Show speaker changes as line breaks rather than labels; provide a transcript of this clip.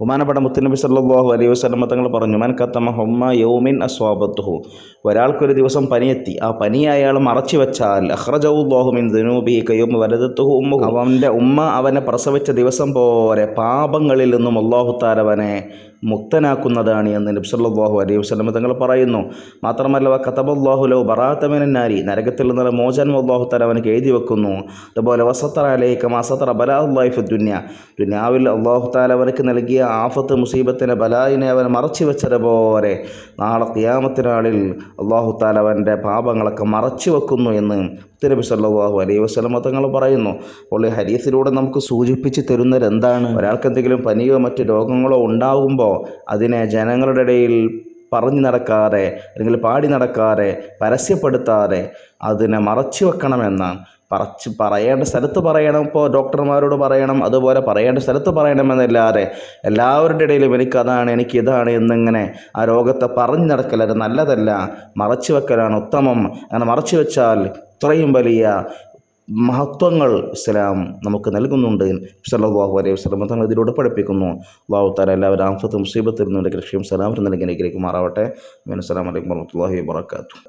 ബഹുമാനപ്പെട്ട മുത്തുനബി സല്ലാഹു അലൈഹി വസ്ലമ തങ്ങൾ പറഞ്ഞു മൻ കത്തമ ഹൊമ്മ യൗമിൻ അസ്വാബത്തുഹു. ഒരാൾക്കൊരു ദിവസം പനിയെത്തി. ആ പനി അയാൾ മറച്ചു വെച്ചാൽ അഹ്റജവുല്ലാഹു മിൻ ദുനൂബി കയ്യും വലതത്തുഹു ഉമ്മ അവന്റെ ഉമ്മ അവനെ പ്രസവിച്ച ദിവസം പോലെ പാപങ്ങളിൽ നിന്നും അള്ളാഹു താരവനെ മുക്തനാക്കുന്നതാണ് എന്ന് നബി സല്ലല്ലാഹു അലൈഹി വസ്ലമ തങ്ങൾ പറയുന്നു. മാത്രമല്ല കത്തബുല്ലാഹു ലോ ലഹു ബറാത്തമിനാരി നരകത്തിൽ നിന്നുള്ള മോചനം അള്ളാഹു താല അവനക്ക് എഴുതി വെക്കുന്നു. അതുപോലെ വസത്തറ അലൈക്ക അസത്തറ ബലാഹുല്ലാഹി ഫി ദുന്യ. ദുന്യാവിൽ അള്ളാഹു താല അവനക്ക് നൽകിയ ആഫത്ത് മുസീബത്തിനെ ബലായിനെ അവൻ മറച്ചു വെച്ചതുപോലെ നാളെ ക്യാമത്തിനാളിൽ അള്ളാഹു താല അവന്റെ പാപങ്ങളൊക്കെ മറച്ചു വെക്കുന്നു എന്ന് തിരുബി സല്ലാഹു അലൈ വസല്ലമ തങ്ങൾ പറയുന്നു. അപ്പോൾ ഈ ഹരീസിലൂടെ നമുക്ക് സൂചിപ്പിച്ച് തരുന്നത് എന്താണ്? ഒരാൾക്ക് എന്തെങ്കിലും പനിയോ മറ്റ് രോഗങ്ങളോ ഉണ്ടാകുമ്പോൾ അതിനെ ജനങ്ങളുടെ ഇടയിൽ പറഞ്ഞു നടക്കാതെ അല്ലെങ്കിൽ പാടി നടക്കാതെ പരസ്യപ്പെടുത്താതെ അതിനെ മറച്ചു വെക്കണമെന്നാണ് പറച്ച് പറയേണ്ട സ്ഥലത്ത് പറയണം ഇപ്പോൾ ഡോക്ടർമാരോട് പറയണം അതുപോലെ പറയേണ്ട സ്ഥലത്ത് പറയണമെന്നല്ലാതെ എല്ലാവരുടെ ഇടയിലും എനിക്കതാണ് എനിക്ക് ഇതാണ് എന്നിങ്ങനെ ആ രോഗത്തെ പറഞ്ഞു നടക്കൽ അത് നല്ലതല്ല. മറച്ചു വെക്കലാണ് ഉത്തമം. അങ്ങനെ മറച്ചു വെച്ചാൽ ഇത്രയും വലിയ മഹത്വങ്ങൾ ഇസ്ലാം നമുക്ക് നൽകുന്നുണ്ട്. സല്ലല്ലാഹു അലൈഹി ഇതിലൂടെ പഠിപ്പിക്കുന്നു. അള്ളാഹു താല എല്ലാവരും ആഫത്തും മുസീബത്തിൽ നിന്നും രക്ഷയും സലാമത്തും നൽകി അനുഗ്രഹിക്കുമാറാവട്ടെ. അസ്സാം അലൈക്കും വറഹ്മത്തുള്ളാഹി വബറകാതുഹു.